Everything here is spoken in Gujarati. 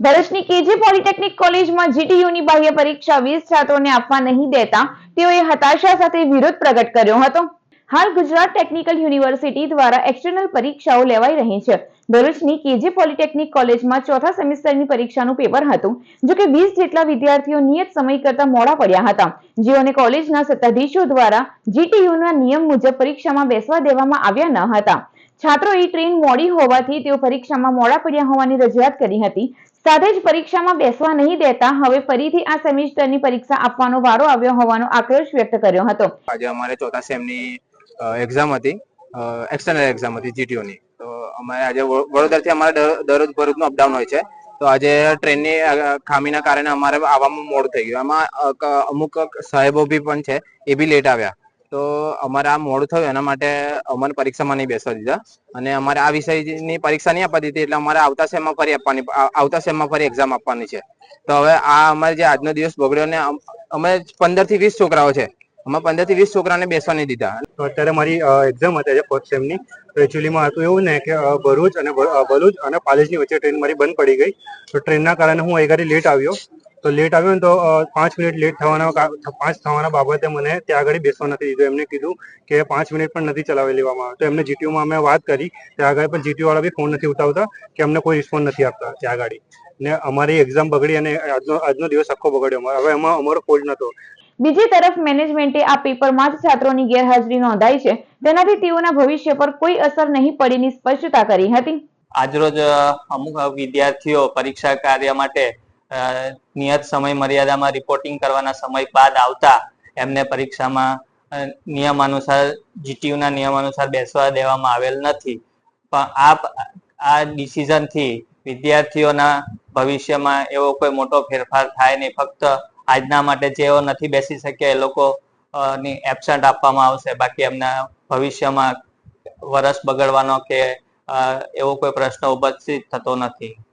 ભરૂચની કેજી પોલિટેકનિક કોલેજમાં જીટીયુની બાહ્ય પરીક્ષા વીસ છાત્રોને આપવા નહીં દેતા, તેઓએ હતાશા સાથે વિરોધ પ્રગટ કર્યો હતો. હાલ ગુજરાત ટેકનિકલ યુનિવર્સિટી દ્વારા એક્સટર્નલ પરીક્ષાઓ લેવાઈ રહી છે. ભરૂચની કેજી પોલિટેકનિક કોલેજમાં ચોથા સેમિસ્ટરની પરીક્ષાનું પેપર હતું, જો કે વીસ જેટલા વિદ્યાર્થીઓ નિયત સમય કરતા મોડા પડ્યા હતા. જેઓને કોલેજના સત્તાધીશો દ્વારા જીટીયુના નિયમ મુજબ પરીક્ષામાં બેસવા દેવામાં આવ્યા ન હતા. છાત્રોએ ટ્રેન મોડી હોવાથી તેઓ પરીક્ષામાં મોડા પડ્યા હોવાની રજૂઆત કરી હતી. સાથે જ પરીક્ષામાં બેસવા નહીં દેતા હવે ફરીથી આ સેમિસ્ટરની પરીક્ષા આપવાનો વારો આવ્યો હોવાનો આક્રોશ વ્યક્ત કર્યો હતો. આજે અમારે ચોથા સેમની એક્ઝામ હતી એક્સટર્નલ એક્ઝામ હતી જીટીઓની તો અમારે આજે વડોદરાથી અમારે દરરોજ ભરૂચનું અપડાઉન હોય છે. તો આજે ટ્રેનની ખામીના કારણે અમારે આવવામાં મોડું થઈ ગયું. એમાં અમુક સાહેબો બી પણ છે, એ બી લેટ આવ્યા. તો અમારે આ મોડું થયું, એના માટે અમને પરીક્ષામાં નહીં બેસવા દીધા. અને અમારે આ વિષયની પરીક્ષા નહીં આપવા દીધી, એટલે અમારે આવતા સેમમાં ફરી આપવાની આવતા સેમમાં ફરી એક્ઝામ આપવાની છે. તો હવે આ અમારે જે આજનો દિવસ બગડ્યો ને, અમે પંદરથી વીસ છોકરાઓ છે. અમે પંદરથી વીસ છોકરાને બેસવા નહીં દીધા. અત્યારે મારી એક્ઝામ હતી આજે ફર્સ્ટ સેમની તો એકચ્યુઅલીમાં હતું એવું ને કે ભરૂચ અને ભરૂચ અને પાલેજની વચ્ચે ટ્રેન મારી બંધ પડી ગઈ. તો ટ્રેનના કારણે હું અહીં લેટ આવ્યો. તો લેટ આવ્યો ને તો પાંચ મિનિટ લેટ થવાના પાંચ થવાના બાબતે મને ત્યાં આગળ બેસવા નથી દીધું. એમને કીધું કે પાંચ મિનિટ પણ નથી ચલાવી લેવામાં આવે. તો એમને જીટીયુમાં અમે વાત કરી. ત્યાં આગળ પણ જીટીયુ વાળા બી ફોન નથી ઉઠાવતા કે અમને કોઈ રિસ્પોન્સ નથી આપતા ત્યાં આગળ ને અમારી એક્ઝામ બગડી અને આજનો આજનો દિવસ આખો બગડ્યો અમારો. હવે એમાં અમારો ફોલ્ટ નતો. બીજી તરફ મેનેજમેન્ટે આ પેપરમાં જ છાત્રોની ગેરહાજરી નોંધાઈ છે. તેનાથી તેઓના ભવિષ્ય પર કોઈ અસર નહીં પડીની સ્પષ્ટતા કરી હતી. આજરોજ અમુક વિદ્યાર્થીઓ પરીક્ષા કાર્ય માટે નિયત સમય મર્યાદામાં રિપોર્ટિંગ કરવાના સમય બાદ આવતા એમને પરીક્ષામાં નિયમ અનુસાર જીટીયુના નિયમ અનુસાર બેસવા દેવામાં આવેલ નથી. પણ આ આ ડિસિઝનથી વિદ્યાર્થીઓના ભવિષ્યમાં એવો કોઈ મોટો ફેરફાર થાય નહીં. ફક્ત આજના માટે જેઓ નથી બેસી શક્યા એ લોકો ની એબસન્ટ આપવામાં આવશે. બાકી એમના ભવિષ્યમાં વરસ બગડવાનો કે એવો કોઈ પ્રશ્ન ઉપસ્થિત થતો નથી.